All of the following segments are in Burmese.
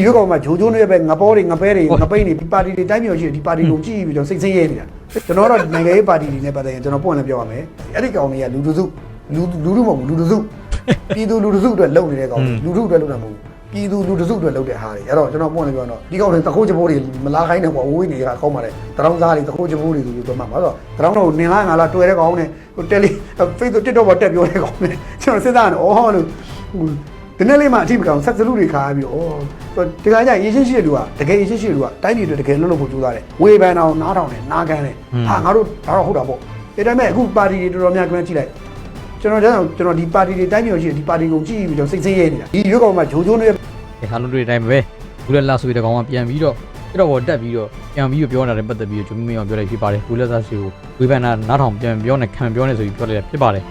ဒီရွက်ကောင်မှာဂျိုဂျိုးတွေပဲငပေါ်တွေငပဲတွေငပိန်းတွေဒီပါတီတွေတိုင်းမျိုးရှိတယ်ဒီပါတီကိုကြည့်ပြီးတော့စိတ်ဆင်းရဲနေတာကျွန်တော်တော့နိုင်ငံရေးပါတီတွေနဲ့ပတ်သက်ရင်ကျွန်တော်ပွင့်လည်းပြောရမယ်အဲ့ဒီကောင်တွေကလူလူစုလူလူလူမဟုတ်ဘူးလူလူစုပြည်သူလူလူစုအတွက်လုပ်နေတဲ့ကောင်လူလူအတွက်လုပ်တာမဟုတ်ဘူးပြည်သူလူလူစုအတွက်လုပ်တဲ့ဟာတွေအဲ့တော့ကျွန်တော်ပွင့်လည်းပြောတော့ဒီကောင်တွေတခိုးချဘိုးတွေမလာခိုင်းနဲ့ပေါ့ဝေးနေတာကောင်းပါတယ်တရောင်းစားတွေတခိုးချဘိုးတွေဆိုပြီးပြောမှာပါဆိုတော့တရောင်းတော့နင်လားငါလားတွေ့တဲ့ကောင်နဲ့ဟိုတယ်လီ Facebook TikTok ပေါ်တက်ပြောတဲ့ကောင်နဲ့ကျွန်တော်စဉ်းစားတယ်အော်လို့ ဒီနေ့လေးမှအထိမကောင်ဆက်စလူတွေခါပြီးတော့ဒီကကြရင်ရှင်းရှိတဲ့လူကတကယ်ရှင်းရှိတဲ့လူကတိုင်းပြည်တွေတကယ်လွတ်လို့ဖို့ကြိုးစားတယ်ဝေဖန်အောင်နားထောင်တယ်နားကန်တယ်ဟာငါတို့ဒါတော့ဟုတ်တာပေါ့ဒါပေမဲ့အခုပါတီတွေတော်တော်များများကြည့်လိုက်ကျွန်တော်ကျွန်တော်ဒီပါတီတွေတိုင်းပြည်ရှိတယ်ဒီပါတီကိုကြည့်ပြီးတော့စိတ်ဆင်းရဲနေတာဒီရွက်ကောင်မှာဂျိုဂျိုးတွေဒီဟာလုံးတွေအတိုင်းပဲဘူးလက်လာဆိုတဲ့ကောင်ကပြန်ပြီးတော့အဲ့တော့တက်ပြီးတော့ပြန်ပြီးတော့ပြောနေတာပတ်သက်ပြီးတော့ဂျုံမင်းအောင်ပြောလိုက်ဖြစ်ပါတယ်ဘူးလက်သားစီကိုဝေဖန်တာနားထောင်ပြန်ပြောနေခံပြောနေဆိုပြီးပြောလိုက်ဖြစ်ပါတယ်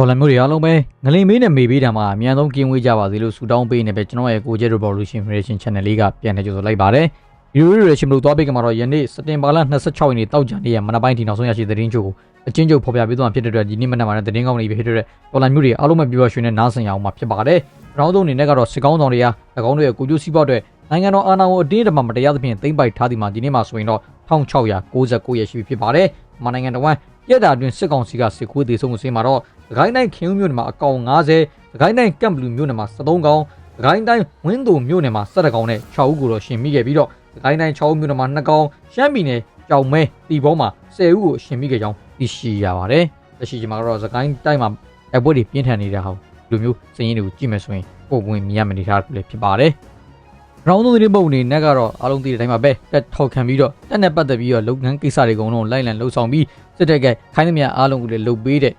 ဒေါ်လာမျိုးတွေအားလုံးပဲငလိန်မေးနဲ့မေပေးတာမှာအများဆုံးကင်းဝေးကြပါစေလို့ဆုတောင်းပေးနေပဲကျွန်တော်ရဲ့ကိုကျဲ Revolution Federation Channel လေးကပြန်နေကြဆိုလိုက်ပါတယ်ဒီလိုတွေရှင်မလို့သွားပေးကြမှာတော့ယနေ့စတင်ဘာလ26ရက်နေ့တောက်ကြနေ့ရမနက်ပိုင်းဒီနောက်ဆုံးရရှိသတင်းချုပ်ကိုအချင်းချုပ်ဖော်ပြပေးသွားဖြစ်တဲ့အတွက်ဒီနေ့မနက်မှာလည်းသတင်းကောင်းတွေဖြစ်တဲ့အတွက်ဒေါ်လာမျိုးတွေအားလုံးပဲပြောရွှင်နဲ့နားဆင်ရအောင်မှာဖြစ်ပါတယ်။နောက်ဆုံးအနေနဲ့ကတော့စစ်ကောင်းဆောင်တွေက၎င်းတို့ရဲ့ကိုကျိုးစီးပွားအတွက်နိုင်ငံတော်အာဏာကိုအတင်းအဓမ္မမတရားသဖြင့်သိမ်းပိုက်ထားသည်မှာဒီနေ့မှာဆိုရင်တော့1669ရက်ရှိပြီဖြစ်ပါတယ်။မြန်မာနိုင်ငံတော်ဝန်ရက်တာအတွင်းစစ်ကောင်စီကစစ်ခွေးသေးဆုံးကိုစင်းမှာတော့ သခိုင်းတိုင်းခင်းဦးမြို့နယ်မှာအကောင်90သခိုင်းတိုင်းကမ်ဘလူမြို့နယ်မှာ73ကောင်သခိုင်းတိုင်းဝင်းသူမြို့နယ်မှာ17ကောင်နဲ့6ဦးကိုတော့ရှင်မိခဲ့ပြီးတော့သခိုင်းတိုင်း6ဦးမြို့နယ်မှာ2ကောင်ရှမ်းပြည်နယ်ကြောင်မဲတီဘောမှာ10ဦးကိုရှင်မိခဲ့ကြောင်းသိရှိရပါတယ်။လက်ရှိချိန်မှာတော့သခိုင်းတိုင်းမှာအပွဲတွေပြင်းထန်နေတာဟာလူမျိုးစည်ရင်းတွေကိုကြည့်မယ်ဆိုရင်ပုံဝင်မြင်ရမနေထားဘူးလေဖြစ်ပါတယ်။ရောင်းသုံးသတင်းပုံအနေနဲ့ကတော့အားလုံးသိတဲ့အတိုင်းပါပဲတက်ထောက်ခံပြီးတော့တက်နဲ့ပတ်သက်ပြီးတော့လုပ်ငန်းကိစ္စတွေကုန်လုံးလိုက်လံလှုပ်ဆောင်ပြီးစစ်တပ်ကခိုင်းသမျှအားလုံးကိုလည်းလှုပ်ပေးတဲ့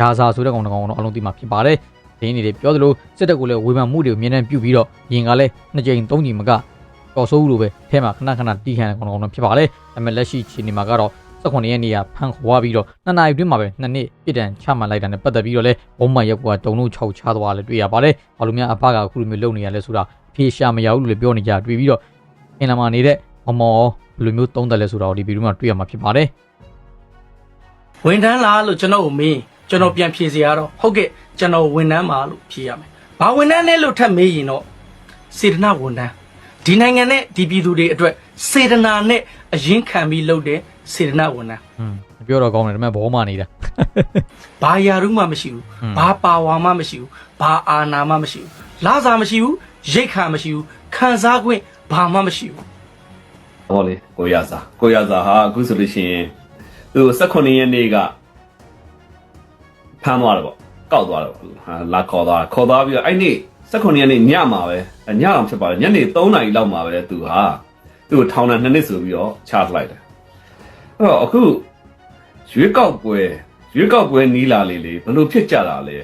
ဓာစာဆိုတဲ့ကောင်တစ်ကောင်တော့အားလုံးသိမှာဖြစ်ပါတယ်။ဒီနေ့တွေပြောသလိုစစ်တပ်ကလည်းဝေဖန်မှုတွေကိုမြင်နှံပြုပြီးတော့ရင်ကလည်းနှစ်ကြိမ်သုံးကြိမ်မကတော်ဆိုးလို့ပဲထဲမှာခဏခဏတီးခံတဲ့ကောင်ကောင်တော့ဖြစ်ပါတယ်။ဒါပေမဲ့လက်ရှိချိန်ဒီမှာကတော့18ရက်နေ့ကဖန်ခွာပြီးတော့နှစ်နာရီအတွင်းမှာပဲနှစ်နှစ်ပြစ်ဒဏ်ချမှတ်လိုက်တာနဲ့ပတ်သက်ပြီးတော့လဲဘုံမရက်ကွာတုံလို့6ချသွားလဲတွေ့ရပါတယ်။ဘာလို့များအဖကအခုလိုမျိုးလုပ်နေရလဲဆိုတာဖေရှာမရဘူးလို့လည်းပြောနေကြတွေ့ပြီးတော့အင်လာမာနေတဲ့မမောဘယ်လိုမျိုးသုံးတယ်လဲဆိုတာကိုဒီဗီဒီယိုမှာတွေ့ရမှာဖြစ်ပါတယ်ဝန်ထမ်းလားလို့ကျွန်တော်ကိုမေး ကျွန်တော်ပြန်ဖြေစီရတော့ဟုတ်ကဲ့ကျွန်တော်ဝန်ထမ်းပါလို့ဖြေရမယ်။ဘာဝန်ထမ်းလဲလို့ထပ်မေးရင်တော့စေတနာဝန်ထမ်းဒီနိုင်ငံနဲ့ဒီပြည်သူတွေအတွက်စေတနာနဲ့အရင်ခံပြီးလုပ်တဲ့စေတနာဝန်ထမ်း။ဟွန်းပြောတော့ကောင်းတယ်ဒါပေမဲ့ဘောမနေတာဘာယာရုမှမရှိဘူးဘာပါဝါမှမရှိဘူးဘာအာနာမှမရှိဘူးလာစာမရှိဘူးရိတ်ခါမရှိဘူးခံစား권ဘာမှမရှိဘူးဟောလေကိုရစာကိုရစာဟာအခုဆိုလို့ရှိရင်သူ18ရက်နေ့က ဖမ်းသွားတယ်ပေါ့ကောက်သွားတယ်ပေါ့ဟာလာခေါ်သွားခေါ်သွားပြီးတော့အဲ့နေ့18ရက်နေ့ညမှာပဲညအောင်ဖြစ်ပါတယ်ညနေ3နာရီလောက်မှာပဲသူဟာသူ့ကိုထောင်နဲ့2နှစ်ဆိုပြီးတော့ချလိုက်တယ်အဲ့တော့အခုရွေးကောက်ပွဲရွေးကောက်ပွဲနီးလာလေလေဘယ်လိုဖြစ်ကြတာလဲ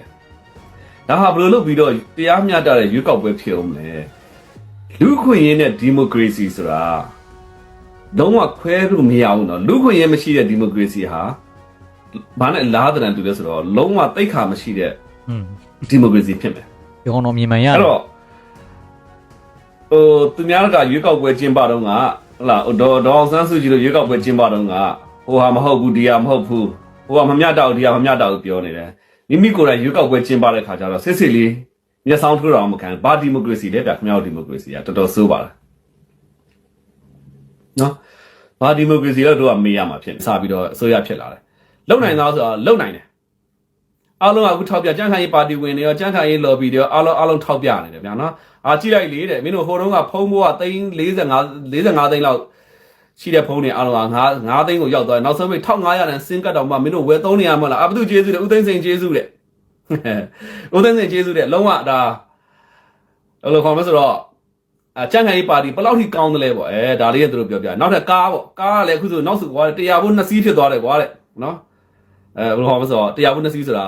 ဒါဟာဘယ်လိုလုပ်ပြီးတော့တရားမျှတတဲ့ရွေးကောက်ပွဲဖြစ်အောင်လဲလူခွင့်ရင်းနဲ့ဒီမိုကရေစီဆိုတာ လုံးဝခွဲလို့မရဘူးเนาะလူခွင့်ရဲမရှိတဲ့ဒီမိုကရေစီဟာ ဘာနဲ့လားတဲ့တန်တူလဲဆိုတော့လုံးဝတိတ်ခါမရှိတဲ့။ဟွန်းဒီမိုကရေစီဖြစ်မယ်ဒီကောင်တော့မြင်မှန်ရအဲ့တယ်တော့ဟိုသူများကရွေးကောက်ပွဲကျင်းပတော့ကဟုတ်လားဟိုဒေါ်ဒေါ်အောင်ဆန်းစုကြည်တို့ရွေးကောက်ပွဲကျင်းပတော့ကဟိုဟာမဟုတ်ဘူးဒီဟာမဟုတ်ဘူးဟိုဟာမမျှတော့ဒီဟာမမျှတော့ပြောနေတယ်မိမိကိုယ်တိုင်ရွေးကောက်ပွဲကျင်းပတဲ့ခါကျတော့စစ်စစ်လေးမျက်စောင်းထိုးတော့မခံဘာဒီမိုကရေစီလဲဗျခင်ဗျားတို့ဒီမိုကရေစီကတော်တော်ဆိုးပါလားနော်ဘာဒီမိုကရေစီတော့တို့ကမေးရမှာဖြစ်နေစပြီးတော့အစိုးရဖြစ်လာတယ် လုံနိုင်သားဆိုတာလုံနိုင်တယ်အားလုံးကအခုထောက်ပြကြံ့ခိုင်ရေးပါတီဝင်တွေရောကြံ့ခိုင်ရေး lobby တွေရောအားလုံးအားလုံးထောက်ပြနေတယ်ဗျာနော်အာကြည့်လိုက်လေတဲ့မင်းတို့ဟိုတုန်းကဖုံးမိုးကသိန်း45 45သိန်းလောက်ရှိတဲ့ဖုံးတွေအားလုံးက9 9သိန်းကိုရောက်သွားတယ်နောက်ဆုံးပိတ်1500တန်စင်ကတ်တော့မှမင်းတို့ဝယ်သုံးနေရမလားအဘသူကျေးဇူးတဲ့ဦးသိန်းစိန်ကျေးဇူးတဲ့ဦးသိန်းစိန်ကျေးဇူးတဲ့လုံးဝဒါဘယ်လိုခေါ်မလဲဆိုတော့အကြံခိုင်ရေးပါတီဘယ်လောက်ထိကောင်းတယ်လဲပေါ့အဲဒါလေးကသူတို့ပြောပြနောက်ထပ်ကားပေါ့ကားကလည်းအခုဆိုနောက်ဆိုကွာတရားဖို့နှစ်စီးဖြစ်သွားတယ်ကွာတဲ့နော် အဲဘယ်လိုဟောမလဲဆိုတော့တရားဖို့နှစ်စီးဆိုတာ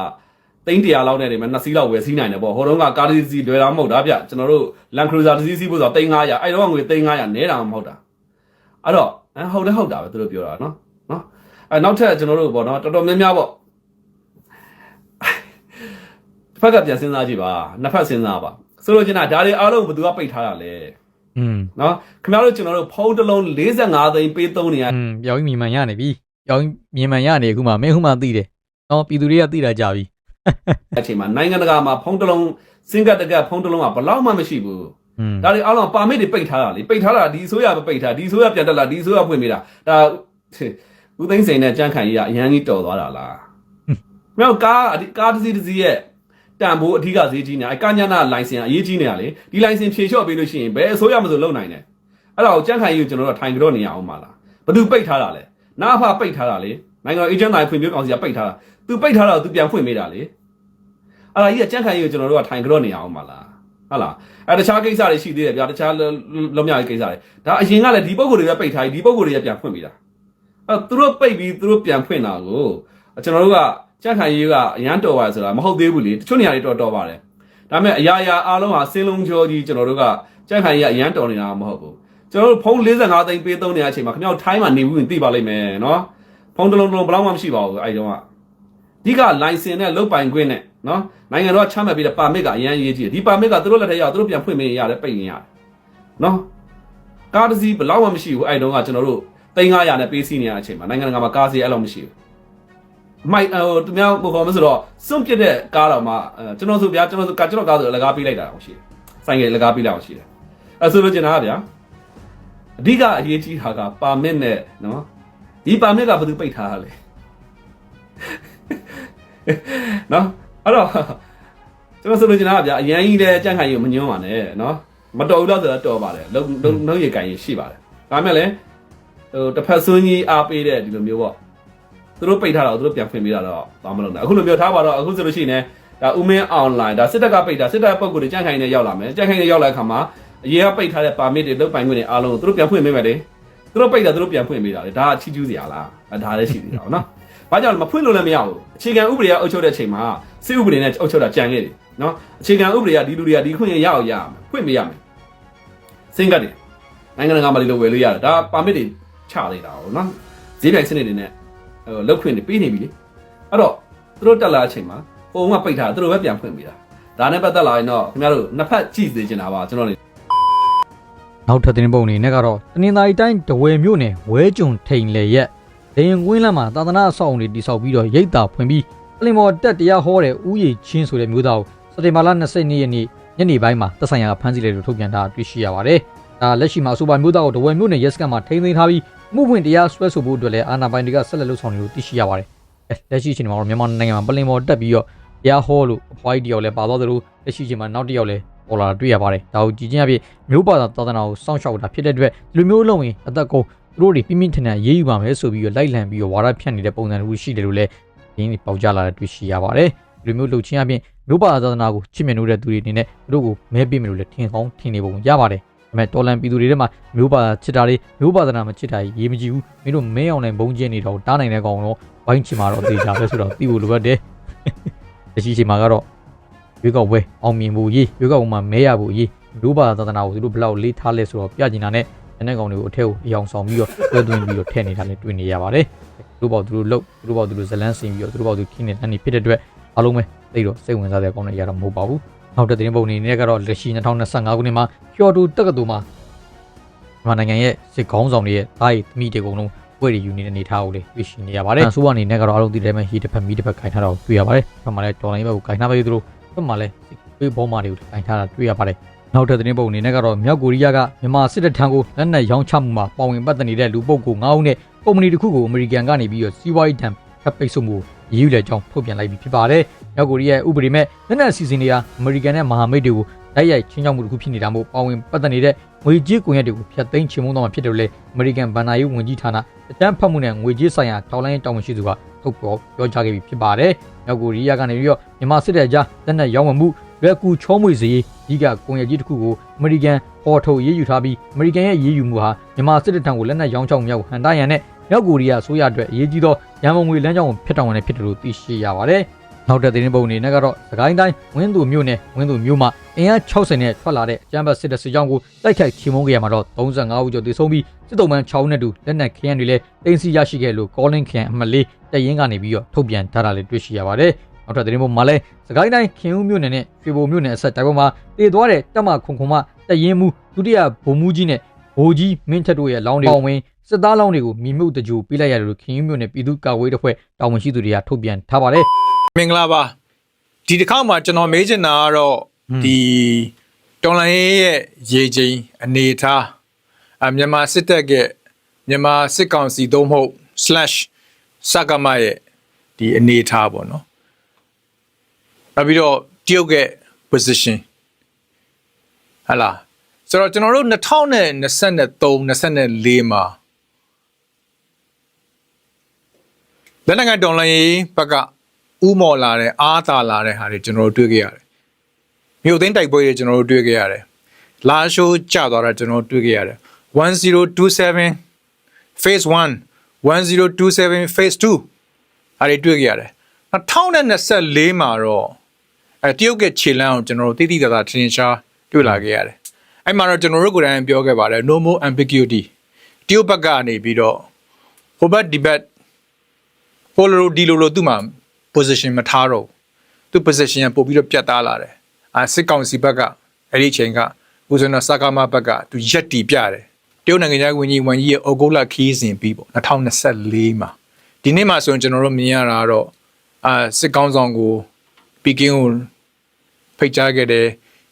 သိန်း100လောက်နဲ့နေမှာနှစ်စီးလောက်ဝယ်စီးနိုင်တယ်ပေါ့ဟိုတုန်းကကားတစ်စီးလွယ်တာမဟုတ်တာဗျကျွန်တော်တို့ Land Cruiser တစ်စီးစီးဖို့ဆိုတော့သိန်း900အဲ့တော့ငွေသိန်း900နဲတာမဟုတ်တာအဲ့တော့အဲဟုတ်တယ်ဟုတ်တာပဲသူတို့ပြောတာနော်နော်အဲနောက်ထပ်ကျွန်တော်တို့ပေါ့နော်တော်တော်များများပေါ့တစ်ဖက်ကပြန်စဉ်းစားကြည့်ပါနှစ်ဖက်စဉ်းစားပါဆိုလိုချင်တာဒါတွေအားလုံးဘယ်သူကပိတ်ထားတာလဲ။ဟွန်းနော်ခင်ဗျားတို့ကျွန်တော်တို့ဖုန်းတစ်လုံး45သိန်းပေးသုံးနေရ။ဟွန်းပြောင်းမြင်မှန်ရနေပြီ။ ပြောင်းမြင်မှန်ရနေအခုမှမင်းခုမှသိတယ်။နော်ပြည်သူတွေကသိတာကြပြီတဲ့အချိန်မှာနိုင်ငံတကာမှာဖုန်းတစ်လုံးစင်ကတ်တကတ်ဖုန်းတစ်လုံးကဘယ်လောက်မှမရှိဘူးอืมဒါတွေအားလုံးပါမစ်တွေပိတ်ထားတာလေပိတ်ထားတာဒီဆိုရပဲပိတ်ထားဒီဆိုရပြန်တက်လာဒီဆိုရဖွင့်ပေးတာဒါဦးသိန်းစိန်နဲ့ကြန့်ခိုင်ကြီးကအရန်ကြီးတော်သွားတာလားမြောက်ကားအဒီကားတစ်စီးတစ်စီးရဲ့တန်ဖိုးအဓိကဈေးကြီးနေအဲကာညာနာလိုင်စင်အရေးကြီးနေတာလေဒီလိုင်စင်ဖြေလျှော့ပေးလို့ရှိရင်ဘယ်အစိုးရမဆိုလုံနိုင်တယ်အဲ့ဒါကိုကြန့်ခိုင်ကြီးကိုကျွန်တော်တို့ထိုင်ကြတော့နေရအောင်ပါလားဘသူပိတ်ထားတာလဲ နာဖပိတ်ထားတာလေနိုင်ငံအေဂျင့်တိုင်းဖွင့်ပြကောင်စီကပိတ်ထားတာသူပိတ်ထားတာကိုသူပြန်ဖွင့်ပေးတာလေအဲ့ဒါကြီးကကြန့်ခိုင်ကြီးကိုကျွန်တော်တို့ကထိုင်ကြတော့နေရအောင်ပါလားဟုတ်လားအဲတခြားကိစ္စတွေရှိသေးတယ်ဗျာတခြားလုံးမြရေးကိစ္စတွေဒါအရင်ကလည်းဒီပုံကိုယ်တွေကပိတ်ထားပြီးဒီပုံကိုယ်တွေကပြန်ဖွင့်ပေးတာအဲသူတို့ပိတ်ပြီးသူတို့ပြန်ဖွင့်တာကိုကျွန်တော်တို့ကကြန့်ခိုင်ရေးကအရန်တော်ပါဆိုတာမဟုတ်သေးဘူးလေတချို့နေရာတွေတော်တော်ပါတယ်ဒါပေမဲ့အရာရာအားလုံးဟာစင်းလုံးချောကြီးကျွန်တော်တို့ကကြန့်ခိုင်ရေးကအရန်တော်နေတာမဟုတ်ဘူး ကျွန်တော်တို့ဖုန်း45သိန်းပေးသုံးနေတဲ့အချိန်မှာခင်ဗျားတို့ထိုင်းမှာနေဘူးရင်သိပါလိမ့်မယ်နော်ဖုန်းတစ်လုံးတစ်လုံးဘယ်တော့မှမရှိပါဘူးအဲဒီတော့ကအဓိက license နဲ့လုတ်ပိုင်ခွင့်နဲ့နော်နိုင်ငံတော်ကချမှတ်ပေးတဲ့ပါမစ်ကအရန်ရေးကြီးတယ်ဒီပါမစ်ကသူတို့လက်ထက်ရောက်သူတို့ပြန်ဖွင့်မရင်ရတယ်ပိတ်ရင်ရတယ်နော်ကားတစ်စီးဘယ်လောက်မှမရှိဘူးအဲ့တုန်းကကျွန်တော်တို့3900နဲ့ပေးစီးနေရတဲ့အချိန်မှာနိုင်ငံတကာမှာကားစီးအဲ့လောက်မရှိဘူးအမိုက်ဟိုသူများဘယ်ခေါ်မဆိုတော့စွန့်ပစ်တဲ့ကားတော်မှာအဲကျွန်တော်ဆိုဗျာကျွန်တော်ဆိုကကျွန်တော်ကားဆိုအလကားပေးလိုက်တာအောင်ရှိတယ်ဆိုင်ကယ်လကားပေးလိုက်အောင်ရှိတယ်အဲ့ဆိုလို့ကျင်တာကဗျာ အဓိကအရေးကြီးတာကပါမစ်နဲ့နော်ဒီပါမစ်ကဘယ်သူပိတ်ထားတာလဲနော်အဲ့တော့ကျွန်တော်ဆိုလို့ကျင်တာကဗျာအရန်ကြီးတဲ့ကြန့်ခိုင်ကြီးကိုမညွှန်းပါနဲ့နော်မတော်ဘူးတော့ဆိုတော့တော်ပါတယ်လုံးလုံးလုံးရေကန်ကြီးရှိပါတယ်ဒါမဲ့လည်းဟိုတစ်ဖက်ဆွန်းကြီးအားပေးတဲ့ဒီလိုမျိုးပေါ့သူတို့ပိတ်ထားတော့သူတို့ပြန်ဖွင့်ပေးတာတော့ဘာမှမလုပ်နဲ့အခုလိုမျိုးထားပါတော့အခုဆိုလို့ရှိရင်လည်းဒါဥမင်းအွန်လိုင်းဒါစစ်တပ်ကပိတ်တာစစ်တပ်ပုံကိုယ်တွေကြန့်ခိုင်နေရောက်လာမယ်ကြန့်ခိုင်နေရောက်လာတဲ့အခါမှာ အရင်ကပိတ်ထားတဲ့ပါမစ်တွေလုတ်ပိုင်ခွင့်တွေအားလုံးကိုသူတို့ပြန်ဖွင့်ပေးမယ်လေသူတို့ပိတ်တာသူတို့ပြန်ဖွင့်ပေးတာလေဒါကချီးကျူးစရာလားအဲဒါလည်းရှိသေးတာပေါ့နော်။ဘာကြောင့်လဲမဖွင့်လို့လည်းမရဘူး။အခြေခံဥပဒေကအုပ်ချုပ်တဲ့အချိန်မှာစစ်ဥပဒေနဲ့အုပ်ချုပ်တာကြံခဲ့တယ်နော်။အခြေခံဥပဒေကဒီလူတွေကဒီခွင့်ရရအောင်ရအောင်ဖွင့်ပေးရမယ်။စင်ကတ်တယ်။နိုင်ငံတကာမှာဒီလိုဝယ်လို့ရတယ်။ဒါပါမစ်တွေချလိုက်တာပေါ့နော်။ဈေးပြိုင်စနစ်တွေနဲ့ဟိုလောက်ခွင့်တွေပေးနေပြီလေ။အဲ့တော့သူတို့တက်လာတဲ့အချိန်မှာပုံကပိတ်ထားသူတို့ပဲပြန်ဖွင့်ပေးတာ။ဒါနဲ့ပတ်သက်လာရင်တော့ခင်ဗျားတို့နှစ်ဖက်ကြည့်စေချင်တာပါကျွန်တော် နေနောက်ထပ်သတင်းပုံအနေနဲ့ကတော့တနင်္သာရီတိုင်းတဝယ်မြို့နယ်ဝဲကျုံထိန်လေရက်ဒရင်ကွင်းလမ်းမှာသာသနာအဆောက်အုံတွေတိစောက်ပြီးတော့ရိတ်တာဖွင့်ပြီးပလင်မော်တက်တရားဟောတဲ့ဥယျာဉ်ချင်းဆိုတဲ့မျိုးသားကိုစက်တင်ဘာလ22ရက်နေ့ညနေပိုင်းမှာသက်ဆိုင်ရာဖမ်းဆီးလိုက်လို့ထုတ်ပြန်တာတွေ့ရှိရပါတယ်။ဒါလက်ရှိမှာစူပါမျိုးသားကိုတဝယ်မြို့နယ်ရက်စကန်မှာထိန်းသိမ်းထားပြီးမှုဖွင့်တရားစွဲဆိုဖို့အတွက်လည်းအာဏာပိုင်တွေကဆက်လက်လှုပ်ဆောင်နေလို့သိရှိရပါတယ်။အဲလက်ရှိအချိန်မှာတော့မြန်မာနိုင်ငံမှာပလင်မော်တက်ပြီးတော့တရားဟောလို့အဖွားကြီးတယောက်လည်းပါသွားသလိုလက်ရှိအချိန်မှာနောက်တစ်ယောက်လည်း ပေါ်လာတာတွေ့ရပါတယ်။ဒါကိုကြည်ချင်းအဖြစ်မျိုးပါတာသာသနာကိုစောင့်ရှောက်တာဖြစ်တဲ့အတွက်ဒီလိုမျိုးလုပ်ရင်အသက်ကုန်သူတို့တွေပြင်းပြင်းထန်ထန်ရေးယူပါမယ်ဆိုပြီးတော့လိုက်လံပြီးတော့ဝါဒဖြန့်နေတဲ့ပုံစံတစ်ခုရှိတယ်လို့လည်းရင်းပေါက်ကြလာတဲ့တွေ့ရှိရပါတယ်။ဒီလိုမျိုးလှုပ်ချင်းအပြင်မျိုးပါတာသာသနာကိုချစ်မြတ်လို့တဲ့သူတွေအနေနဲ့သူတို့ကိုမဲပေးမယ်လို့လည်းထင်ကောင်းထင်နေပုံရပါတယ်။ဒါပေမဲ့တော်လန်ပြည်သူတွေထဲမှာမျိုးပါတာချစ်တာတွေမျိုးပါတာနာမချစ်တာရေးမကြည့်ဘူးမင်းတို့မဲအောင်နိုင်ဘုံကျင်းနေတော့တားနိုင်တဲ့ကောင်တော့ဝိုင်းချင်မှာတော့သေချာပဲဆိုတော့သိဖို့လိုအပ်တယ်။လက်ရှိချိန်မှာကတော့ ရွေးကောက်ပွဲအောင်မြင်ဖို့ရေးရွေးကောက်ပွဲမှာမဲရဖို့ရေးမျိုးပါတာသာသနာကိုသူတို့ဘယ်လောက်လေးထားလဲဆိုတော့ပြကျင်တာနဲ့တဲ့ကောင်တွေကိုအထက်ကိုအယောင်ဆောင်ပြီးတော့တွဲသွင်းပြီးတော့ထည့်နေတာလည်းတွေ့နေရပါတယ်သူတို့ပေါ့သူတို့လှုပ်သူတို့ပေါ့သူတို့ဇလန်းစင်ပြီးတော့သူတို့ပေါ့သူခင်းနေတန်းနေဖြစ်တဲ့အတွက်အားလုံးပဲသိတော့စိတ်ဝင်စားတဲ့အကောင်းတွေရတော့မဟုတ်ပါဘူးနောက်တဲ့သတင်းပုံအနေနဲ့ကတော့လက်ရှိ2025ခုနှစ်မှာကျော်တူတက္ကသိုလ်မှာမြန်မာနိုင်ငံရဲ့စစ်ကောင်းဆောင်တွေရဲ့သားရည်သမီးတွေအကုန်လုံးဝယ်ရယူနေတဲ့အနေထားကိုလည်းတွေ့ရှိနေရပါတယ်အဆိုးအနေနဲ့ကတော့အားလုံးသိတယ်မဲ့ဟီတစ်ဖက်မီတစ်ဖက်ခိုင်ထားတာကိုတွေ့ရပါတယ်ဘက်မှာလည်းတော်လိုင်းဘက်ကိုခိုင်ထားပါသေးသလိုဘ က်မှာလည်းဝေးဘောမာတွေကိုခိုင်ထားတာတွေ့ရပါတယ်နောက်ထပ်သတင်းပုံအနေနဲ့ကတော့မြောက်ကိုရီးယားကမြန်မာစစ်တပ်ထံကိုလက်နက်ရောင်းချမှုမှာပါဝင်ပတ်သက်နေတဲ့လူပုဂ္ဂိုလ်9ဦးနဲ့ကုမ္ပဏီတစ်ခုကိုအမေရိကန်ကနေပြီးတော့စီးပွားရေးတံထပ်ပိတ်ဆို့မှုကို ရည်ရွယ်တဲ့အကြောင်းထုတ်ပြန်လိုက်ပြီးဖြစ်ပါတယ်။မြောက်ကိုရီးယားဥပဒေမဲ့လက်နက်အစီအစဉ်တွေဟာအမေရိကန်နဲ့မဟာမိတ်တွေကိုတိုက်ရိုက်ချင်းချောက်မှုတစ်ခုဖြစ်နေတာမို့ပါဝင်ပတ်သက်နေတဲ့ငွေကြေးကွန်ရက်တွေကိုဖျက်သိမ်းချေမှုန်းတော့မှာဖြစ်တယ်လို့လည်းအမေရိကန်ဗန်နာရေးဝန်ကြီးဌာနအတန်းဖတ်မှုနဲ့ငွေကြေးဆိုင်ရာထောက်လိုင်းတောင်းဝန်ရှိသူကထုတ်ပြောပြောကြားခဲ့ပြီးဖြစ်ပါတယ်။မြောက်ကိုရီးယားကနေပြီးတော့မြန်မာစစ်တပ်ကြားလက်နက်ရောင်းဝယ်မှုလွယ်ကူချောမွေစေရေးဒီကကွန်ရက်ကြီးတစ်ခုကိုအမေရိကန်ပေါ်ထုတ်ရေးယူထားပြီးအမေရိကန်ရဲ့ရေးယူမှုဟာမြန်မာစစ်တပ်ထံကိုလက်နက်ရောင်းချောင်းမြောက်ဟန်တာရန်နဲ့မြောက်ကိုရီးယားအစိုးရအတွက်အရေးကြီးသော ရန်ပုံငွေလမ်းကြောင်းကိုဖျက်တောင်းဝင်ဖြစ်တယ်လို့သိရှိရပါတယ်။နောက်တဲ့သတင်းပုံအနေနဲ့ကတော့သခိုင်းတိုင်းဝင်းသူမြို့နယ်ဝင်းသူမြို့မှာအင်အား60နဲ့ထွက်လာတဲ့ကျမ်းပတ်စစ်တပ်စစ်ကြောင်းကိုတိုက်ခိုက်ချေမှုန်းခဲ့ရမှာတော့35ဦးကျော်သေဆုံးပြီးစစ်တုံးမှန်6ဦးနဲ့တူလက်နက်ခရမ်းတွေလည်းတင်စီရရှိခဲ့လို့ calling ခရမ်းအမှတ်၄တရင်ကနေပြီးတော့ထုတ်ပြန်ထားတာလည်းတွေ့ရှိရပါတယ်။နောက်ထပ်သတင်းပုံမှာလည်းစကိုင်းတိုင်းခင်ဦးမြို့နယ်နဲ့ရွှေဘိုမြို့နယ်အဆက်တိုက်ပွဲမှာတည်သွားတဲ့တက်မခုံခုံမတရင်မှုဒုတိယဗိုလ်မှူးကြီးနဲ့ဗိုလ်ကြီးမင်းထက်တို့ရဲ့လောင်းတွေပေါဝင် စစ်သားလောင်းတွေကိုမိမှုတကြိုပေးလိုက်ရတယ်လို့ခင်ဦးမြို့နယ်ပြည်သူ့ကာကွယ်ရေးတပ်ဖွဲ့တာဝန်ရှိသူတွေကထုတ်ပြန်ထားပါတယ်မင်္ဂလာပါဒီတစ်ခေါက်မှာကျွန်တော်မေးချင်တာကတော့ဒီတော်လိုင်းရဲ့ရေချိန်အနေအထားအမြန်မာစစ်တပ်ကမြန်မာစစ်ကောင်စီသို့မဟုတ် slash စကမရဲ့ဒီအနေအထားပေါ့နော်နောက်ပြီးတော့တရုတ်ရဲ့ position ဟလာဆိုတော့ကျွန်တော်တို့2023 24မှာ လက်နက်ကန်တော်လိုင်းရေးဘက်ကဥမော်လာတဲ့အားသာလာတဲ့ဟာတွေကျွန်တော်တို့တွေ့ခဲ့ရတယ်မြို့သိမ်းတိုက်ပွဲတွေကျွန်တော်တို့တွေ့ခဲ့ရတယ်လာရှိုးကျသွားတာကျွန်တော်တို့တွေ့ခဲ့ရတယ်1027 phase 1 1027 phase 2အဲ့ဒီတွေ့ခဲ့ရတယ်2024မှာတော့အဲတရုတ်ကခြေလမ်းကိုကျွန်တော်တို့တိတိကျကျထင်ရှားတွေ့လာခဲ့ရတယ်အဲ့မှာတော့ကျွန်တော်တို့ကိုယ်တိုင်ပြောခဲ့ပါတယ် no more ambiguity တရုတ်ဘက်ကနေပြီးတော့ဟိုဘက်ဒီဘက် ဟိုလိုဒီလိုလိုသူ့မှာ position မထားတော့ဘူးသူ position ကပို့ပြီးတော့ပြတ်သားလာတယ်အာစစ်ကောင်စီဘက်ကအဲ့ဒီအချိန်ကဦးဇနာစကားမဘက်ကသူရက်တီပြတယ်တရုတ်နိုင်ငံသားဝန်ကြီးဝန်ကြီးရဲ့အော်ဂိုလာခီးစဉ်ပြီးပေါ့2024မှာဒီနေ့မှာဆိုရင်ကျွန်တော်တို့မြင်ရတာကတော့အာစစ်ကောင်းဆောင်ကိုပီကင်းကိုဖိတ်ကြားခဲ့တယ်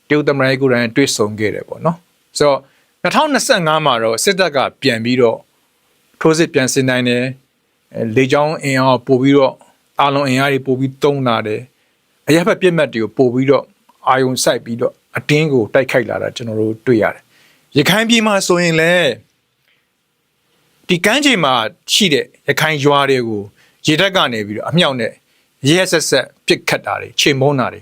တရုတ်သမ္မတကိုယ်တိုင်တွေ့ဆုံခဲ့တယ်ပေါ့နော်ဆိုတော့2025မှာတော့စစ်တပ်ကပြန်ပြီးတော့ထိုးစစ်ပြန်ဆင်နိုင်တယ်အဲ လေကြောင်းအင်အားပို့ပြီးတော့အာလုံးအင်အားတွေပို့ပြီးတုံးလာတယ်အရက်ဖက်ပြစ်မှတ်တွေကိုပို့ပြီးတော့အာယုံစိုက်ပြီးတော့အတင်းကိုတိုက်ခိုက်လာတာကျွန်တော်တို့တွေ့ရတယ်ရခိုင်ပြည်မှာဆိုရင်လည်းဒီကမ်းခြေမှာရှိတဲ့ရခိုင်ရွာတွေကိုရေတပ်ကနေပြီးတော့အမြောက်နဲ့ရဲဆက်ဆက်ပစ်ခတ်တာတွေချိန်မုန်းတာတွေ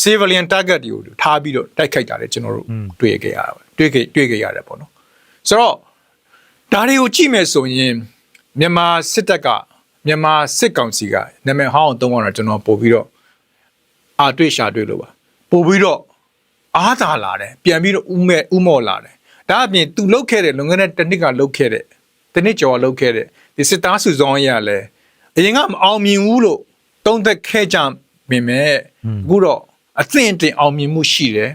civilian target တွေကိုထားပြီးတော့တိုက်ခိုက်တာတွေကျွန်တော်တို့တွေ့ခဲ့ရတာပဲတွေ့ခဲ့တွေ့ခဲ့ရတယ်ပေါ့နော်ဆိုတော့ဒါတွေကိုကြည့်မယ်ဆိုရင် မြန်မာစစ်တပ်ကမြန်မာစစ်ကောင်စီကနာမည်ဟောင်းအောင်သုံးအောင်တော့ကျွန်တော်ပို့ပြီးတော့အာတွေ့ရှာတွေ့လို့ပါပို့ပြီးတော့အားသာလာတယ်ပြန်ပြီးတော့ဥမဲ့ဥမော်လာတယ်ဒါအပြင်သူလုတ်ခဲ့တဲ့လွန်ခဲ့တဲ့တစ်နှစ်ကလုတ်ခဲ့တဲ့တစ်နှစ်ကျော်လုတ်ခဲ့တဲ့ဒီစစ်သားစုဆောင်ရလဲအရင်ကမအောင်မြင်ဘူးလို့တုံးသက်ခဲ့ကြမြင်မဲ့အခုတော့အသင့်တင်အောင်မြင်မှုရှိတယ်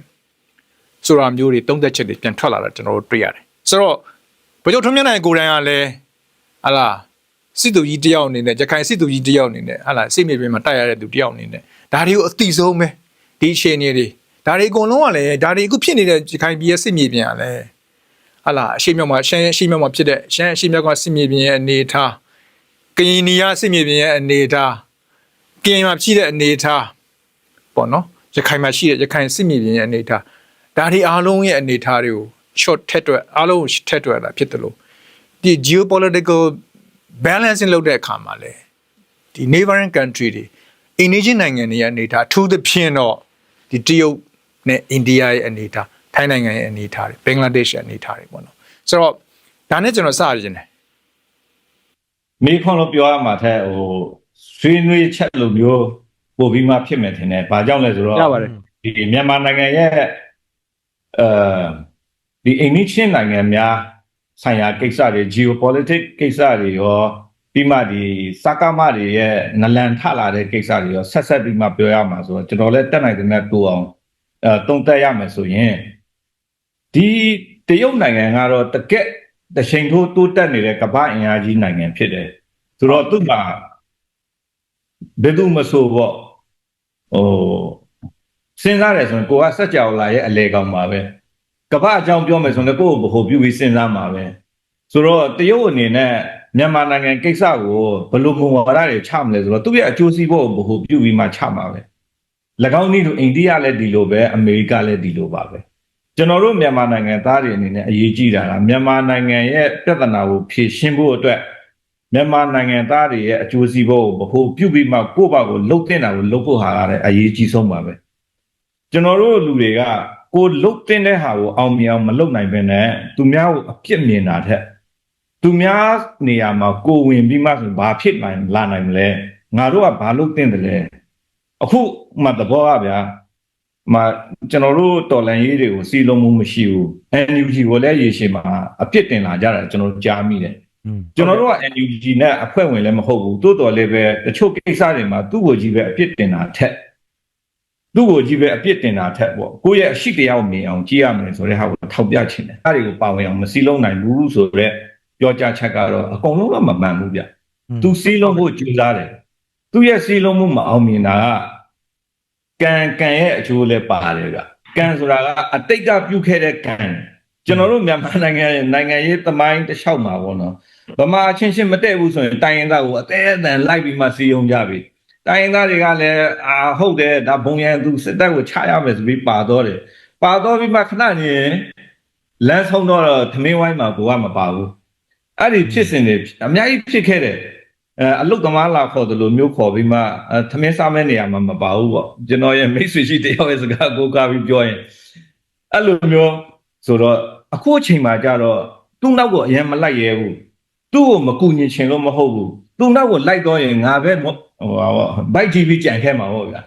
ဆိုတာမျိုးတွေတုံးသက်ချက်တွေပြန်ထွက်လာတာကျွန်တော်တို့တွေ့ရတယ်ဆိုတော့ဘယ်လိုထုံးမြနိုင်ကိုယ်တိုင်ကလည်း ဟာလာစစ်သူကြီးတယောက်အနေနဲ့ကြခိုင်စစ်သူကြီးတယောက်အနေနဲ့ဟာလာစိတ်မြေပြင်မှာတိုက်ရတဲ့သူတယောက်အနေနဲ့ဒါတွေကိုအတိဆုံးပဲဒီအချိန်တွေဒါတွေအကုန်လုံးကလည်းဒါတွေအခုဖြစ်နေတဲ့ကြခိုင်ပြည်ရဲ့စစ်မြေပြင်ကလည်းဟာလာအရှိမြောက်မှာရှမ်းအရှိမြောက်မှာဖြစ်တဲ့ရှမ်းအရှိမြောက်ကစစ်မြေပြင်ရဲ့အနေအထားကရင်နီယာစစ်မြေပြင်ရဲ့အနေအထားကရင်မှာဖြစ်တဲ့အနေအထားပေါ့နော်ရခိုင်မှာရှိတဲ့ရခိုင်စစ်မြေပြင်ရဲ့အနေအထားဒါတွေအားလုံးရဲ့အနေအထားတွေကို short ထက်တွက်အားလုံးထက်တွက်လာဖြစ်တယ်လို့ ဒီ geopolitical balancing လုပ်တဲ့အခါမှာလေဒီ neighboring country တွေ Indonesian နိုင်ငံတွေရဲ့အနေအထားအထူးသဖြင့်တော့ဒီတရုတ်နဲ့အိန္ဒိယရဲ့အနေအထားထိုင်းနိုင်ငံရဲ့အနေအထားတွေဘင်္ဂလားဒေ့ရှ်ရဲ့အနေအထားတွေပေါ့နော်ဆိုတော့ဒါနဲ့ကျွန်တော်စရခြင်းတယ်မေးခွန်းလို့ပြောရမှာထက်ဟိုဆွေးနွေးချက်လိုမျိုးပို့ပြီးမှဖြစ်မယ်ထင်တယ်။ဘာကြောင့်လဲဆိုတော့ရပါတယ်ဒီမြန်မာနိုင်ငံရဲ့အဲဒီအိန္ဒိချင်းနိုင်ငံများ ဆိုင်ရာကိစ္စတွေ geopolitics ကိစ္စတွေရောပြီးမှဒီစကားမတွေရဲ့နလန်ထလာတဲ့ကိစ္စတွေရောဆက်ဆက်ပြီးမှပြောရမှာဆိုတော့ကျွန်တော်လည်းတက်နိုင်တဲ့နဲ့တူအောင်အဲတုံ့တက်ရမယ်ဆိုရင်ဒီတရုတ်နိုင်ငံကတော့တကက်တချိန်ထိုးတိုးတက်နေတဲ့ကမ္ဘာအင်အားကြီးနိုင်ငံဖြစ်တယ်ဆိုတော့သူ့မှာဘယ်သူမဆိုပေါ့ဟိုစဉ်းစားတယ်ဆိုရင်ကိုကစက်ကြောလာရဲ့အလေကောင်ပါပဲ ကမ္ဘာအကြောင်းပြောမယ်ဆိုရင်ကိုယ့်ကိုဗဟိုပြုပြီးစဉ်းစားမှာပဲဆိုတော့တရုတ်အနေနဲ့မြန်မာနိုင်ငံကိစ္စကိုဘယ်လိုမူဝါဒတွေချမလဲဆိုတော့သူ့ရဲ့အကျိုးစီးပွားကိုဗဟိုပြုပြီးမှချမှာပဲ၎င်းနည်းတူအိန္ဒိယလည်းဒီလိုပဲအမေရိကလည်းဒီလိုပါပဲကျွန်တော်တို့မြန်မာနိုင်ငံသားတွေအနေနဲ့အရေးကြီးတာကမြန်မာနိုင်ငံရဲ့ပြဿနာကိုဖြေရှင်းဖို့အတွက်မြန်မာနိုင်ငံသားတွေရဲ့အကျိုးစီးပွားကိုဗဟိုပြုပြီးမှကိုယ့်ဘာကိုလှုပ်တင်တာကိုလှုပ်ဖို့ဟာကလည်းအရေးကြီးဆုံးပါပဲကျွန်တော်တို့လူတွေက ကိုလှုပ်တင်တဲ့ဟာကိုအောင်မြင်အောင်မလုပ်နိုင်ဘဲနဲ့သူများကိုအပြစ်မြင်တာထက်သူများနေရာမှာကိုဝင်ပြီးမှဆိုဘာဖြစ်နိုင်လာနိုင်မလဲငါတို့ကဘာလုပ်တင်တယ်လဲအခုမှသဘောကဗျာမကျွန်တော်တို့တော်လန်ရေးတွေကိုစီလုံးမှုမရှိဘူး NUG ကိုလည်းရေရှည်မှာအပြစ်တင်လာကြတာကျွန်တော်ကြားမိတယ်ကျွန်တော်တို့က NUG နဲ့အဖွဲ့ဝင်လည်းမဟုတ်ဘူးတိုးတော်လည်းပဲတချို့ကိစ္စတွေမှာသူ့ကိုကြီးပဲအပြစ်တင်တာထက် သူ့ကိုကြီးပဲအပြစ်တင်တာထက်ပေါ့ကိုယ့်ရဲ့အရှိတရားကိုမြင်အောင်ကြည့်ရမယ်ဆိုတဲ့ဟာကိုထောက်ပြချင်တယ်အဲ့ဒီကိုပါဝင်အောင်မစည်းလုံးနိုင်ဘူးဆိုတော့ပြောကြားချက်ကတော့အကုန်လုံးတော့မမှန်ဘူးဗျသူစည်းလုံးဖို့ကြိုးစားတယ်သူ့ရဲ့စည်းလုံးမှုမအောင်မြင်တာကကံကံရဲ့အကျိုးလည်းပါတယ်ဗျကံဆိုတာကအတိတ်ကပြုခဲ့တဲ့ကံကျွန်တော်တို့မြန်မာနိုင်ငံရဲ့နိုင်ငံရေးသမိုင်းတစ်လျှောက်မှာပေါ့နော်ဗမာအချင်းချင်းမတည့်ဘူးဆိုရင်တိုင်းရင်းသားကိုအသေးအတန်လိုက်ပြီးမှစီယုံကြပြီ တိုင်းရင်းသားတွေကလည်းအာဟုတ်တယ်ဒါဘုံရန်သူစစ်တပ်ကိုချရမယ်ဆိုပြီးပါတော့တယ်ပါတော့ပြီးမှခဏနေလမ်းဆုံးတော့သမင်းဝိုင်းမှာကိုကမပါဘူးအဲ့ဒီဖြစ်စဉ်တွေအများကြီးဖြစ်ခဲ့တယ်အဲအလုတ်သမားလာခေါ်တယ်လို့မျိုးခေါ်ပြီးမှအဲသမင်းစားမဲ့နေရာမှာမပါဘူးပေါ့ကျွန်တော်ရဲ့မိတ်ဆွေရှိတယောက်ရဲ့စကားကိုကားပြီးပြောရင်အဲ့လိုမျိုးဆိုတော့အခုအချိန်မှာကြတော့သူ့နောက်ကိုအရင်မလိုက်ရဲဘူးသူ့ကိုမကူညီချင်လို့မဟုတ်ဘူးသူ့နောက်ကိုလိုက်တော့ရင်ငါပဲ ဟိုဟာပေါ့ဘိုက် TV ကြံခဲ့မှာပေါ့ဗျာ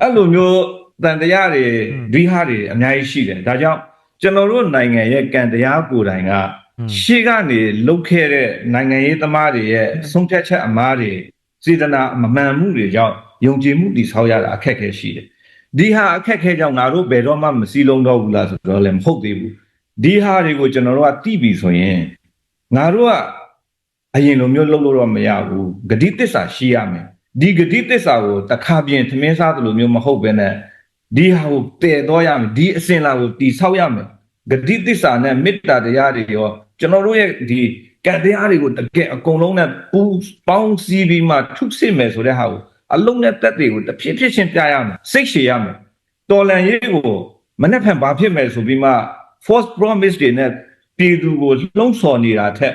အဲ့လိုမျိုးတန်တရားတွေဒွိဟာတွေအများကြီးရှိတယ်ဒါကြောင့်ကျွန်တော်တို့နိုင်ငံရဲ့ကံတရားကိုယ်တိုင်ကရှေ့ကနေလုတ်ခဲ့တဲ့နိုင်ငံရေးသမားတွေရဲ့ဆုံးဖြတ်ချက်အမားတွေစေတနာမမှန်မှုတွေကြောင့်ယုံကြည်မှုတည်ဆောက်ရတာအခက်အခဲရှိတယ်။ဒီဟာအခက်အခဲကြောင့်ငါတို့ဘယ်တော့မှမစည်းလုံးတော့ဘူးလားဆိုတော့လည်းမဟုတ်သေးဘူး။ဒီဟာတွေကိုကျွန်တော်တို့ကသိပြီဆိုရင်ငါတို့ကအရင်လိုမျိုးလုပ်လို့တော့မရဘူး။ဂတိတစ္ဆာရှိရမယ်။ ဒီဂတိတစ္ဆာကိုတစ်ခါပြင်သမင်းစားသလိုမျိုးမဟုတ်ဘဲနဲ့ဒီဟာကိုတည်တော့ရမယ်။ဒီအစဉ်လာကိုတည်ဆောက်ရမယ်။ဂတိသစ္စာနဲ့မေတ္တာတရားတွေရောကျွန်တော်တို့ရဲ့ဒီကံတရားတွေကိုတကယ်အကုန်လုံးနဲ့ပူပေါင်းစည်းပြီးမှထုစစ်မယ်ဆိုတဲ့ဟာကိုအလုံးနဲ့တက်တွေကိုတစ်ဖြစ်ဖြစ်ချင်းပြရမယ်စိတ်ရှည်ရမယ်တော်လန်ရေးကိုမနေ့ဖန်ဘာဖြစ်မယ်ဆိုပြီးမှ false promise တွေနဲ့ပြည်သူကိုလှုံ့ဆော်နေတာထက်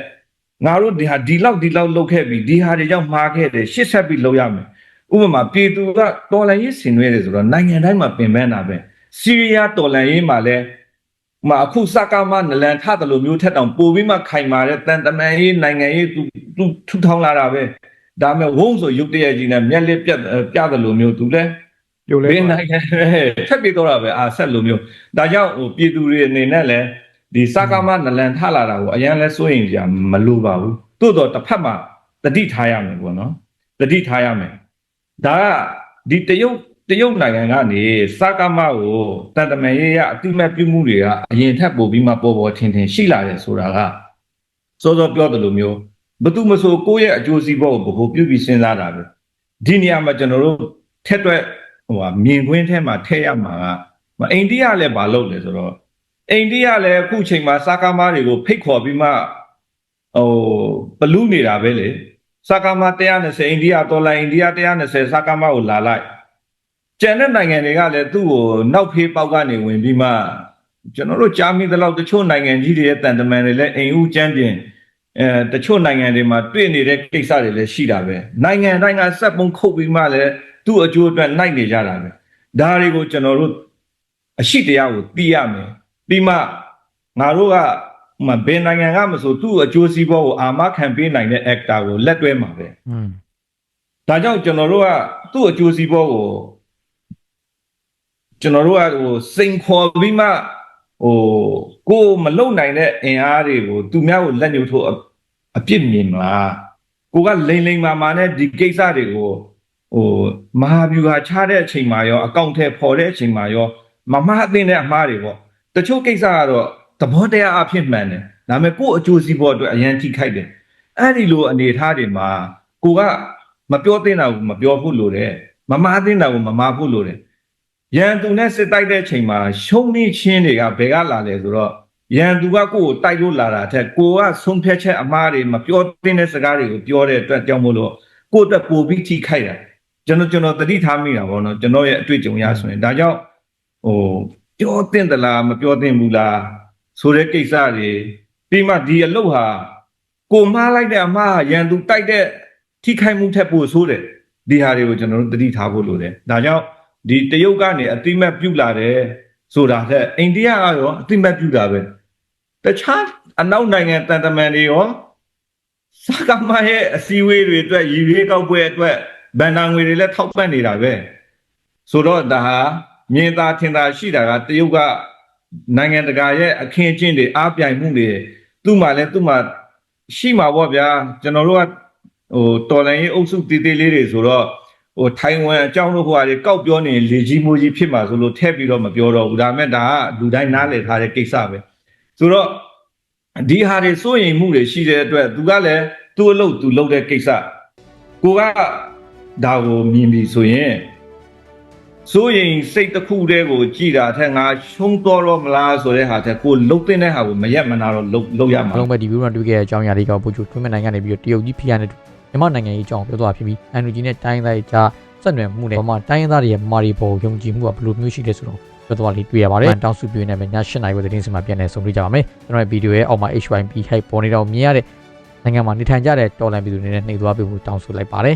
ငါတို့ဒီဟာဒီလောက်ဒီလောက်လုပ်ခဲ့ပြီဒီဟာတွေကြောင့်မှားခဲ့တယ်ရှစ်ဆက်ပြီးလုပ်ရမယ်ဥပမာပြည်သူကတော်လန်ရေးဆင်နွှဲတယ်ဆိုတော့နိုင်ငံတိုင်းမှာပင်ပန်းတာပဲစီးရီးယားတော်လန်ရေးမှာလည်းမအခုစကားမနလန်ထတယ်လို့မျိုးထက်တောင်ပိုပြီးမှခိုင်မာတဲ့တန်တမန်ရေးနိုင်ငံရေးသူသူထူထောင်လာတာပဲဒါပေမဲ့ဝုန်းဆိုရုပ်တရက်ကြီးနဲ့မျက်လက်ပြတ်ပြတယ်လို့မျိုးသူလည်းပြိုလဲဘယ်နိုင်ငံထက်ပြီးတော့တာပဲအာဆက်လို့မျိုးဒါကြောင့်ဟိုပြည်သူတွေအနေနဲ့လည်း ဒီစကားမနလန်ထလာတာကိုအရင်လဲစိုးရင်ကြာမလိုပါဘူးသို့တော့တစ်ဖက်မှာတတိထားရမယ်ပေါ့နော်တတိထားရမယ်ဒါကဒီတရုတ်တရုတ်နိုင်ငံကနေစကားမကိုတန်တမန်ရေးရအတိမတ်ပြုမှုတွေကအရင်ထက်ပိုပြီးမှပေါ်ပေါ်ထင်ထင်ရှိလာတယ်ဆိုတာကစောစောပြောတယ်လို့မျိုးဘသူမဆိုကိုယ့်ရဲ့အကျိုးစီးပွားကိုဘို့ပြုပြီးစဉ်းစားတာပဲဒီနေရာမှာကျွန်တော်တို့ထက်တွက်ဟိုဟာမြင်ကွင်းထဲမှာထည့်ရမှာကမအိန္ဒိယလည်းမလုပ်လေဆိုတော့ အိန္ဒိယလည်းအခုချိန်မှာစကားမတွေကိုဖိတ်ခေါ်ပြီးမှဟိုဘလူးနေတာပဲလေစကားမ120အိန္ဒိယဒေါ်လာအိန္ဒိယ120စကားမကိုလာလိုက်ကျန်တဲ့နိုင်ငံတွေကလည်းသူ့ကိုနောက်ဖေးပေါက်ကနေဝင်ပြီးမှကျွန်တော်တို့ကြားမိသလောက်တချို့နိုင်ငံကြီးတွေရဲ့တန်တမန်တွေလည်းအိမ်ဦးကျန်းပြင်အဲတချို့နိုင်ငံတွေမှာတွေ့နေတဲ့ကိစ္စတွေလည်းရှိတာပဲနိုင်ငံတိုင်းကစက်ပုံခုတ်ပြီးမှလည်းသူ့အကျိုးအတွက်နိုင်နေကြတာပဲဒါတွေကိုကျွန်တော်တို့အရှိတရားကိုသိရမယ် ပြီးမှငါတို့ကဟိုမှာဘယ်နိုင်ငံကမဆိုသူ့အကျိုးစီးပွားကိုအာမခံပေးနိုင်တဲ့ actor ကိုလက်တွဲမှာပဲอืมဒါကြောင့်ကျွန်တော်တို့ကသူ့အကျိုးစီးပွားကိုကျွန်တော်တို့ကဟိုစိန်ခေါ်ပြီးမှဟိုကိုယ်မလုံနိုင်တဲ့အင်အားတွေကိုသူများကိုလက်ညှိုးထိုးအအပြစ်မြင်မလားကိုကလိမ့်လိမ့်မာမာနဲ့ဒီကိစ္စတွေကိုဟိုမဟာဗျူဟာချတဲ့အချိန်မှာရောအကောင့်ထဲပေါ်တဲ့အချိန်မှာရောမမအသိတဲ့အမှားတွေပေါ့ တချို့ကိစ္စကတော့သဘောတရားအဖြစ်မှန်တယ်ဒါပေမဲ့ကိုယ့်အကျိုးစီးပွားအတွက်အရန်ထိခိုက်တယ်အဲ့ဒီလိုအနေအထားတွေမှာကိုကမပြောသင့်တာကိုမပြောဖို့လိုတယ်မမာသင့်တာကိုမမာဖို့လိုတယ်ရန်သူနဲ့စစ်တိုက်တဲ့အချိန်မှာရှုံးနေချင်းတွေကဘယ်ကလာလဲဆိုတော့ရန်သူကကိုယ့်ကိုတိုက်လို့လာတာအထက်ကိုကဆုံးဖြတ်ချက်အမှားတွေမပြောသင့်တဲ့စကားတွေကိုပြောတဲ့အတွက်ကြောင့်မို့လို့ကိုယ့်အတွက်ပိုပြီးထိခိုက်တာကျွန်တော်ကျွန်တော်တတိထားမိတာပေါ့နော်ကျွန်တော်ရဲ့အတွေ့အကြုံရဆိုရင်ဒါကြောင့်ဟို ပြောသင့်သလားမပြောသင့်ဘူးလားဆိုတဲ့ကိစ္စတွေပြီးမှဒီအလုပ်ဟာကိုမှားလိုက်တဲ့အမှားဟာရန်သူတိုက်တဲ့ထိခိုက်မှုထက်ပိုဆိုးတယ်ဒီဟာတွေကိုကျွန်တော်တို့သတိထားဖို့လိုတယ်ဒါကြောင့်ဒီတရုတ်ကနေအတိမတ်ပြုတ်လာတယ်ဆိုတာထက်အိန္ဒိယကရောအတိမတ်ပြုတ်တာပဲတခြားအနောက်နိုင်ငံတန်တမန်တွေရောစကားမရဲ့အစည်းအဝေးတွေအတွက်ရည်ရွေးကောက်ပွဲအတွက်ဗန်နာငွေတွေလည်းထောက်ပံ့နေတာပဲဆိုတော့ဒါဟာ မြင်သာထင်သာရှိတာကတရုတ်ကနိုင်ငံတကာရဲ့အခင်းအကျင်းတွေအားပြိုင်မှုတွေသူ့မှာလည်းသူ့မှာရှိမှာပေါ့ဗျာကျွန်တော်တို့ကဟိုတော်လိုင်းရေးအုပ်စုတည်တည်လေးတွေဆိုတော့ဟိုထိုင်ဝမ်အကြောင်းတို့ဟိုဟာတွေကောက်ပြောနေလေကြီးမိုးကြီးဖြစ်မှာဆိုလို့ထည့်ပြီးတော့မပြောတော့ဘူးဒါပေမဲ့ဒါကလူတိုင်းနားလည်ထားတဲ့ကိစ္စပဲဆိုတော့ဒီဟာတွေစိုးရိမ်မှုတွေရှိတဲ့အတွက်သူကလည်းသူ့အလုပ်သူလုပ်တဲ့ကိစ္စကိုကဒါကိုမြင်ပြီဆိုရင် စိုးရင်စိတ်တစ်ခုတည်းကိုကြည်တာထက်ငါရှုံးတော်တော့မလားဆိုတဲ့ဟာထက်ကိုလှုပ်တဲ့ဟာကိုမရက်မနာတော့လှုပ်လှုပ်ရမှာအားလုံးပဲဒီဗီဒီယိုမှာတွေ့ခဲ့တဲ့အကြောင်းအရာတွေကပို့ချထွေးမဲ့နိုင်ငံနေပြီးတော့တရုတ်ကြီးဖိအားနဲ့မြန်မာနိုင်ငံရေးအကြောင်းပြောသွားဖြစ်ပြီးအန်ယူဂျီနဲ့တိုင်းသားရေးကြားဆက်နွယ်မှုနဲ့ဗမာတိုင်းသားတွေရဲ့မာရီပေါ်ယုံကြည်မှုကဘယ်လိုမျိုးရှိလဲဆိုတော့ပြောသွားလေးတွေ့ရပါတယ်တောင်းစုပြနေမယ်ည7:00နာရီဝသတင်းစင်မှာပြန်နေဆုံတွေ့ကြပါမယ်ကျွန်တော်ရဲ့ဗီဒီယိုရဲ့အောက်မှာ HYP hype ပေါ်နေတော့မြင်ရတဲ့နိုင်ငံမှာနေထိုင်ကြတဲ့တော်လန်ပြည်သူတွေနဲ့နှိပ်သွားပေးဖို့တောင်းဆိုလိုက်ပါတယ်